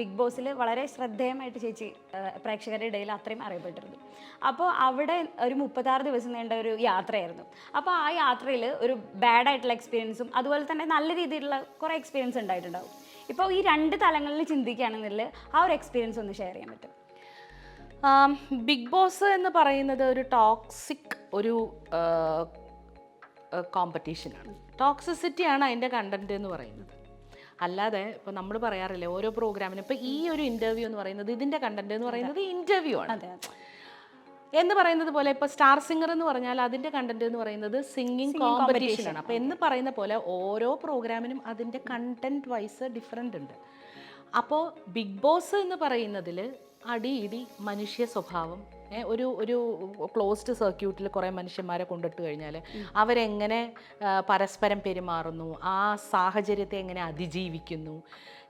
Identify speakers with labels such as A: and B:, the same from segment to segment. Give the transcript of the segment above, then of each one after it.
A: Big ബോസിൽ വളരെ ശ്രദ്ധേയമായിട്ട് ചേച്ചി പ്രേക്ഷകരുടെ ഇടയിൽ അത്രയും അറിയപ്പെട്ടിരുന്നു. അപ്പോൾ അവിടെ ഒരു മുപ്പത്താറ് ദിവസം നീണ്ട ഒരു യാത്രയായിരുന്നു. അപ്പോൾ ആ യാത്രയിൽ ഒരു ബാഡ് ആയിട്ടുള്ള എക്സ്പീരിയൻസും അതുപോലെ തന്നെ നല്ല രീതിയിലുള്ള കുറേ എക്സ്പീരിയൻസ് ഉണ്ടായിട്ടുണ്ടാവും. ഇപ്പോൾ ഈ രണ്ട് തലങ്ങളിൽ ചിന്തിക്കുകയാണെന്നുണ്ടെങ്കിൽ ആ ഒരു എക്സ്പീരിയൻസ് ഒന്ന് ഷെയർ ചെയ്യാൻ പറ്റും.
B: ബിഗ് ബോസ് എന്ന് പറയുന്നത് ഒരു ടോക്സിക് ഒരു കോമ്പറ്റീഷനാണ് ടോക്സിസിറ്റിയാണ് അതിന്റെ കണ്ടന്റ് എന്ന് പറയുന്നത്. അല്ലാതെ ഇപ്പോൾ നമ്മൾ പറയാറില്ലേ ഓരോ പ്രോഗ്രാമിനും ഇപ്പോൾ ഈ ഒരു ഇന്റർവ്യൂ എന്ന് പറയുന്നത് ഇതിന്റെ കണ്ടന്റ് എന്ന് പറയുന്നത് ഇന്റർവ്യൂ ആണ്. എന്ന് പറയുന്നത് പോലെ ഇപ്പോൾ സ്റ്റാർ സിംഗർ എന്ന് പറഞ്ഞാൽ അതിന്റെ കണ്ടന്റ് എന്ന് പറയുന്നത് സിംഗിങ് കോമ്പറ്റീഷൻ ആണ്. അപ്പോൾ എന്ന് പറയുന്ന പോലെ ഓരോ പ്രോഗ്രാമിനും അതിന്റെ കണ്ടന്റ് വൈസ് ഡിഫറെന്റ് ഉണ്ട്. അപ്പോൾ ബിഗ് ബോസ് എന്ന് പറയുന്നതിൽ അടി ഇടി മനുഷ്യ സ്വഭാവം ഒരു ഒരു ക്ലോസ്ഡ് സർക്യൂട്ടിൽ കുറേ മനുഷ്യന്മാരെ കൊണ്ടിട്ട് കഴിഞ്ഞാൽ അവരെങ്ങനെ പരസ്പരം പെരുമാറുന്നു ആ സാഹചര്യത്തെ എങ്ങനെ അതിജീവിക്കുന്നു?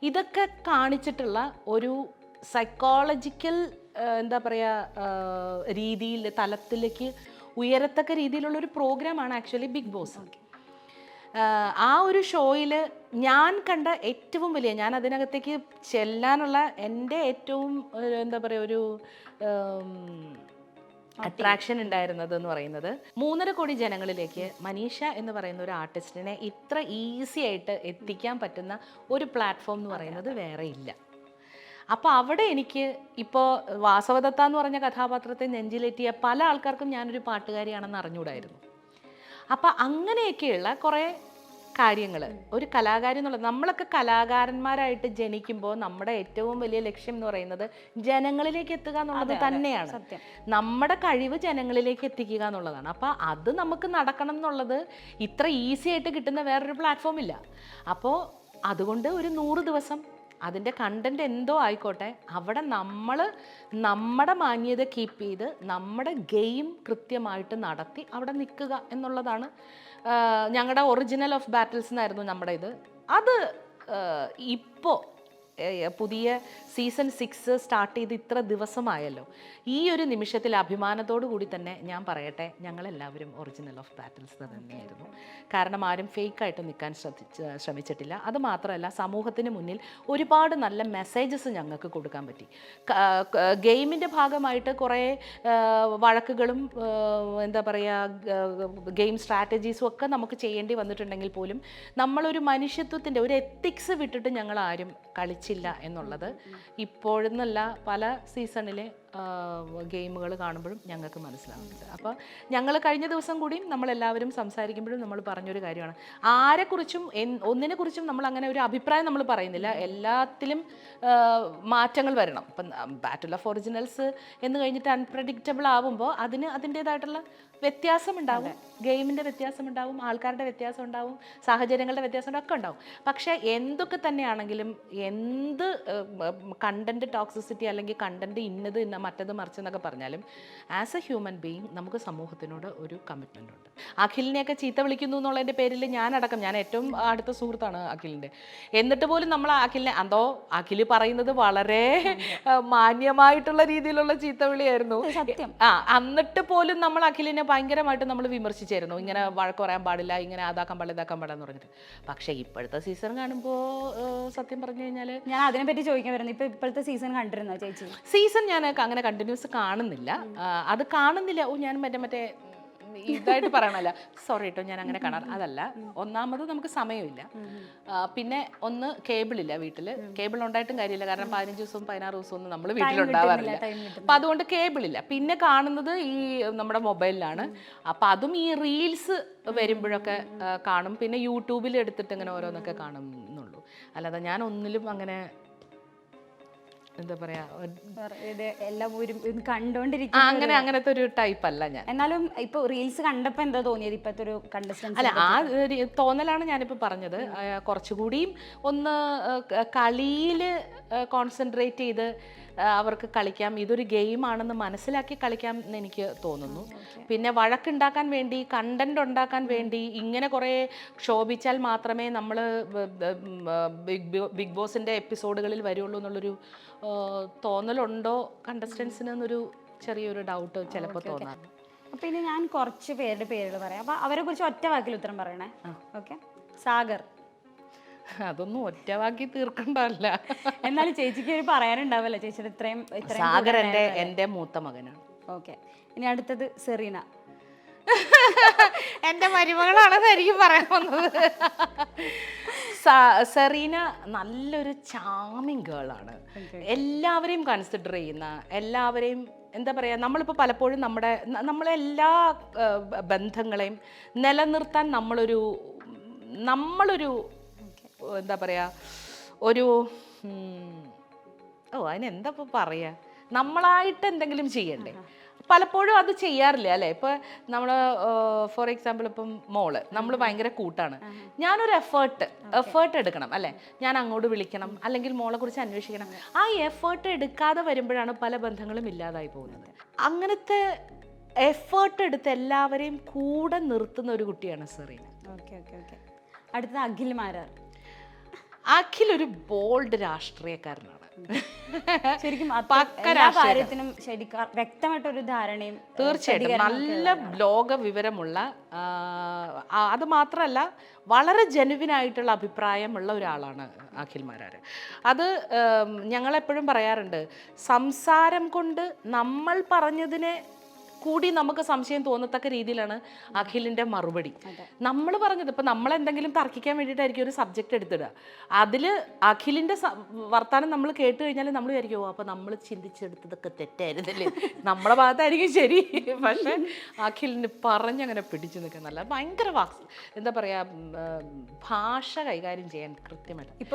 B: ഇതൊക്കെ കാണിച്ചിട്ടുള്ള ഒരു സൈക്കോളജിക്കൽ എന്താ പറയുക രീതിയിൽ തലത്തിലേക്ക് ഉയരത്തക്ക രീതിയിലുള്ള ഒരു പ്രോഗ്രാമാണ് ആക്ച്വലി ബിഗ് ബോസ് ആ ഒരു ഷോയിൽ ഞാൻ കണ്ട ഏറ്റവും വലിയ ഞാൻ അതിനകത്തേക്ക് ചെല്ലാനുള്ള എന്റെ ഏറ്റവും എന്താ പറയുക ഒരു അട്രാക്ഷൻ ഉണ്ടായിരുന്നത് എന്ന് പറയുന്നത് മൂന്നര കോടി ജനങ്ങളിലേക്ക് മനീഷ എന്ന് പറയുന്ന ഒരു ആർട്ടിസ്റ്റിനെ ഇത്ര ഈസി ആയിട്ട് എത്തിക്കാൻ പറ്റുന്ന ഒരു പ്ലാറ്റ്ഫോം എന്ന് പറയുന്നത് വേറെ ഇല്ല. അപ്പോൾ അവിടെ എനിക്ക് ഇപ്പോൾ വാസവദത്ത എന്ന് പറഞ്ഞ കഥാപാത്രത്തെ നെഞ്ചിലേറ്റിയ പല ആൾക്കാർക്കും ഞാനൊരു പാട്ടുകാരിയാണെന്ന് അറിഞ്ഞൂടായിരുന്നു അപ്പം അങ്ങനെയൊക്കെയുള്ള കുറേ കാര്യങ്ങൾ ഒരു കലാകാരി എന്നുള്ളത് നമ്മളൊക്കെ കലാകാരന്മാരായിട്ട് ജനിക്കുമ്പോൾ നമ്മുടെ ഏറ്റവും വലിയ ലക്ഷ്യം എന്ന് പറയുന്നത് ജനങ്ങളിലേക്ക് എത്തുക എന്നുള്ളത് തന്നെയാണ്. നമ്മുടെ കഴിവ് ജനങ്ങളിലേക്ക് എത്തിക്കുക എന്നുള്ളതാണ്. അപ്പോൾ അത് നമുക്ക് നടക്കണം എന്നുള്ളത് ഇത്ര ഈസി ആയിട്ട് കിട്ടുന്ന വേറൊരു പ്ലാറ്റ്ഫോം ഇല്ല. അപ്പോൾ അതുകൊണ്ട് ഒരു നൂറ് ദിവസം അതിന്റെ കണ്ടന്റ് എന്തോ ആയിക്കോട്ടെ. അവിടെ നമ്മൾ നമ്മുടെ മാന്യത കീപ്പ് ചെയ്ത് നമ്മുടെ ഗെയിം കൃത്യമായിട്ട് നടത്തി അവിടെ നിൽക്കുക എന്നുള്ളതാണ് ഞങ്ങളുടെ ഒറിജിനൽ ഓഫ് ബാറ്റിൽസ് എന്നായിരുന്നു നമ്മുടെ ഇത്. അത് ഇപ്പോൾ പുതിയ സീസൺ സിക്സ് സ്റ്റാർട്ട് ചെയ്ത് ഇത്ര ദിവസമായല്ലോ. ഈ ഒരു നിമിഷത്തിൽ അഭിമാനത്തോടു കൂടി തന്നെ ഞാൻ പറയട്ടെ ഞങ്ങളെല്ലാവരും ഒറിജിനൽ ഓഫ് ബാറ്റിൽസ് തന്നെയായിരുന്നു. കാരണം ആരും ഫേക്കായിട്ട് നിൽക്കാൻ ശ്രമിച്ചിട്ടില്ല. അത് മാത്രമല്ല സമൂഹത്തിന് മുന്നിൽ ഒരുപാട് നല്ല മെസ്സേജസ് ഞങ്ങൾക്ക് കൊടുക്കാൻ പറ്റി. ഗെയിമിന്റെ ഭാഗമായിട്ട് കുറേ വഴക്കുകളും എന്താ പറയുക ഗെയിം സ്ട്രാറ്റജീസും ഒക്കെ നമുക്ക് ചെയ്യേണ്ടി വന്നിട്ടുണ്ടെങ്കിൽ പോലും നമ്മളൊരു മനുഷ്യത്വത്തിന്റെ ഒരു എത്തിക്സ് വിട്ടിട്ട് ഞങ്ങൾ ആരും കളിച്ചില്ല എന്നുള്ളത്. ഇപ്പോഴെന്നല്ല പല സീസണിലെ ഗെയിമുകൾ കാണുമ്പോഴും ഞങ്ങൾക്ക് മനസ്സിലാവുന്നുണ്ട്. അപ്പോൾ ഞങ്ങൾ കഴിഞ്ഞ ദിവസം കൂടിയും നമ്മളെല്ലാവരും സംസാരിക്കുമ്പോഴും നമ്മൾ പറഞ്ഞൊരു കാര്യമാണ്. ആരെക്കുറിച്ചും ഒന്നിനെക്കുറിച്ചും നമ്മൾ അങ്ങനെ ഒരു അഭിപ്രായം നമ്മൾ പറയുന്നില്ല. എല്ലാത്തിലും മാറ്റങ്ങൾ വരണം. ഇപ്പം ബാറ്റിൽ ഓഫ് ഒറിജിനൽസ് എന്ന് കഴിഞ്ഞിട്ട് അൺപ്രഡിക്റ്റബിൾ ആവുമ്പോൾ അതിന് അതിന്റേതായിട്ടുള്ള വ്യത്യാസം ഉണ്ടാവും ഗെയിമിന്റെ വ്യത്യാസം ഉണ്ടാവും ആൾക്കാരുടെ വ്യത്യാസം ഉണ്ടാവും സാഹചര്യങ്ങളുടെ വ്യത്യാസം ഒക്കെ ഉണ്ടാവും. പക്ഷേ എന്തൊക്കെ തന്നെയാണെങ്കിലും എന്ത് കണ്ടന്റ് ടോക്സിസിറ്റി അല്ലെങ്കിൽ കണ്ടന്റ് ഇന്നത് ഇന്ന മറ്റത് മറിച്ചെന്നൊക്കെ പറഞ്ഞാലും ആസ് എ ഹ്യൂമൻ ബീങ് നമുക്ക് സമൂഹത്തിനോട് ഒരു കമ്മിറ്റ്മെന്റ് ഉണ്ട്. അഖിലിനെയൊക്കെ ചീത്ത വിളിക്കുന്നു എന്നുള്ളതിന്റെ പേരിൽ ഞാനടക്കം ഞാൻ ഏറ്റവും അടുത്ത സുഹൃത്താണ് അഖിലിന്റെ എന്നിട്ട് പോലും നമ്മൾ അഖിലിനെ അതോ അഖിൽ പറയുന്നത് വളരെ മാന്യമായിട്ടുള്ള രീതിയിലുള്ള ചീത്തവിളിയായിരുന്നു ആ എന്നിട്ട് പോലും നമ്മൾ അഖിലിനെ ഭയങ്കരമായിട്ട് നമ്മൾ വിമർശിച്ചായിരുന്നു. ഇങ്ങനെ വഴക്ക് പറയാൻ പാടില്ല ഇങ്ങനെ അതാക്കാൻ പാടില്ല ഇതാക്കാൻ പാടില്ല എന്ന് പറഞ്ഞിട്ട്. പക്ഷേ ഇപ്പോഴത്തെ സീസൺ കാണുമ്പോൾ സത്യം പറഞ്ഞു കഴിഞ്ഞാൽ
A: ഞാൻ അതിനെപ്പറ്റി ചോദിക്കാൻ വരുന്നത് ഇപ്പോൾ ഇപ്പോഴത്തെ സീസൺ കണ്ടിരുന്നോ ചേച്ചി?
B: സീസൺ ഞാൻ അങ്ങനെ കണ്ടിന്യൂസ് കാണുന്നില്ല. അത് കാണുന്നില്ല. ഓ ഞാൻ മറ്റേ മറ്റേ ഇതായിട്ട് പറയണല്ല സോറി കേട്ടോ ഞാൻ അങ്ങനെ കാണാറ്. അതല്ല ഒന്നാമത് നമുക്ക് സമയമില്ല. പിന്നെ ഒന്ന് കേബിൾ ഇല്ല വീട്ടിൽ കേബിൾ ഉണ്ടായിട്ടും കാര്യമില്ല. കാരണം പതിനഞ്ച് ദിവസവും പതിനാറ് ദിവസവും ഒന്നും നമ്മൾ വീട്ടിലുണ്ടാവാറില്ല. അപ്പൊ അതുകൊണ്ട് കേബിൾ ഇല്ല കേബിളില്ല. പിന്നെ കാണുന്നത് ഈ നമ്മുടെ മൊബൈലിലാണ്. അപ്പം അതും ഈ റീൽസ് വരുമ്പോഴൊക്കെ കാണും. പിന്നെ യൂട്യൂബിൽ എടുത്തിട്ട് ഇങ്ങനെ ഓരോന്നൊക്കെ കാണുന്നുള്ളൂ. അല്ലാതെ ഞാൻ ഒന്നിലും അങ്ങനെ എന്താ പറയാ
A: ഇത് എല്ലാം ഒരു കണ്ടോണ്ടിരിക്കും
B: അങ്ങനെ അങ്ങനത്തെ ഒരു ടൈപ്പ് അല്ല ഞാൻ.
A: എന്നാലും ഇപ്പൊ റീൽസ് കണ്ടപ്പോ എന്താ തോന്നിയത്? ഇപ്പത്തെ ഒരു കണ്ടസ്റ്റൻസ്
B: അല്ല ആ തോന്നലാണ് ഞാനിപ്പോ പറഞ്ഞത്. കുറച്ചുകൂടിയും ഒന്ന് കളിയിൽ കോൺസെൻട്രേറ്റ് ചെയ്ത് അവർക്ക് കളിക്കാം. ഇതൊരു ഗെയിമാണെന്ന് മനസ്സിലാക്കി കളിക്കാം എന്ന് എനിക്ക് തോന്നുന്നു. പിന്നെ വഴക്കുണ്ടാക്കാൻ വേണ്ടി കണ്ടന്റ് ഉണ്ടാക്കാൻ വേണ്ടി ഇങ്ങനെ കുറേ ക്ഷോഭിച്ചാൽ മാത്രമേ നമ്മൾ ബിഗ് ബോസിന്റെ എപ്പിസോഡുകളിൽ വരുള്ളൂ എന്നുള്ളൊരു തോന്നലുണ്ടോ കണ്ടസ്റ്റൻസിന് എന്നൊരു ചെറിയൊരു ഡൗട്ട് ചിലപ്പോൾ തോന്നാം
A: അപ്പൊ ഇനി ഞാൻ കുറച്ച് പേരുടെ പേരുകൾ പറയാം. അപ്പൊ അവരെ കുറിച്ച് ഒറ്റ വാക്കിൽ ഉത്തരം പറയണേ. ഓക്കെ സാഗർ.
B: അതൊന്നും ഒറ്റ ഒറ്റവാക്കി തീർക്കണ്ടല്ല.
A: എന്നാലും ചേച്ചിക്ക് ഒരു പറയാനുണ്ടാവല്ലോ. ചേച്ചിയുടെ ഇത്രയും ഇത്രയും
B: സാഗർ എന്റെ എന്റെ മൂത്ത മകനാണ്.
A: ഓക്കെ ഇനി അടുത്തത് സെറീന.
B: എന്റെ മരുമകളാണെന്ന് എനിക്ക് പറയാൻ വന്നത്. സെറീന നല്ലൊരു ചാമിങ് ഗേളാണ് എല്ലാവരെയും കൺസിഡർ ചെയ്യുന്ന എല്ലാവരെയും എന്താ പറയുക നമ്മളിപ്പോൾ പലപ്പോഴും നമ്മുടെ നമ്മളെല്ലാ ബന്ധങ്ങളെയും നിലനിർത്താൻ നമ്മളൊരു നമ്മളൊരു എന്താ പറയുക ഒരു ഓ അതിനെന്താ ഇപ്പോൾ പറയുക നമ്മളായിട്ട് എന്തെങ്കിലും ചെയ്യണ്ടേ? പലപ്പോഴും അത് ചെയ്യാറില്ല അല്ലേ? ഇപ്പോൾ നമ്മൾ ഫോർ എക്സാമ്പിൾ ഇപ്പം മോൾ നമ്മൾ ഭയങ്കര കൂട്ടാണ്. ഞാനൊരു എഫേർട്ട് എഫേർട്ട് എടുക്കണം അല്ലേ? ഞാൻ അങ്ങോട്ട് വിളിക്കണം അല്ലെങ്കിൽ മോളെ കുറിച്ച് അന്വേഷിക്കണം. ആ എഫേർട്ട് എടുക്കാതെ വരുമ്പോഴാണ് പല ബന്ധങ്ങളും ഇല്ലാതായി പോകുന്നത്. അങ്ങനത്തെ എഫേർട്ട് എടുത്ത് എല്ലാവരെയും കൂടെ നിർത്തുന്ന ഒരു കുട്ടിയാണ് സെറീന.
A: Okay okay okay. അടുത്തത് അഖിൽ മാരാർ
B: അഖിൽ ഒരു ബോൾഡ് രാഷ്ട്രീയക്കാരനാണ്.
A: ശരിക്കും
B: പക്ക.
A: കാര്യത്തിനും ശരിക്കും വ്യക്തമായിട്ടൊരു ധാരണയും
B: തീർച്ചയായിട്ടും. നല്ല ലോക വിവരമുള്ള അത് മാത്രമല്ല വളരെ ജനുവിനായിട്ടുള്ള അഭിപ്രായമുള്ള ഒരാളാണ് അഖിൽ മാരാർ അത് ഞങ്ങളെപ്പോഴും പറയാറുണ്ട് സംസാരം കൊണ്ട് നമ്മൾ പറഞ്ഞതിനെ കൂടി നമുക്ക് സംശയം തോന്നത്തക്ക രീതിയിലാണ് അഖിലിന്റെ മറുപടി. നമ്മൾ പറഞ്ഞത് ഇപ്പം നമ്മൾ എന്തെങ്കിലും തർക്കിക്കാൻ വേണ്ടിയിട്ടായിരിക്കും ഒരു സബ്ജക്റ്റ് എടുത്തിടുക. അതിൽ അഖിലിന്റെ വർത്തമാനം വർത്താനം നമ്മൾ കേട്ട് കഴിഞ്ഞാൽ നമ്മൾ വിചാരിക്കും അപ്പൊ അപ്പോൾ നമ്മൾ ചിന്തിച്ചെടുത്തതൊക്കെ തെറ്റായിരുന്നല്ലേ? നമ്മുടെ ഭാഗത്തായിരിക്കും ശരി. പക്ഷേ അഖിലിന് പറഞ്ഞങ്ങനെ പിടിച്ചു നിൽക്കുന്നല്ല നല്ല ഭയങ്കര വാക്സ് എന്താ പറയാ ഭാഷ കൈകാര്യം ചെയ്യാൻ കൃത്യമായിട്ട്.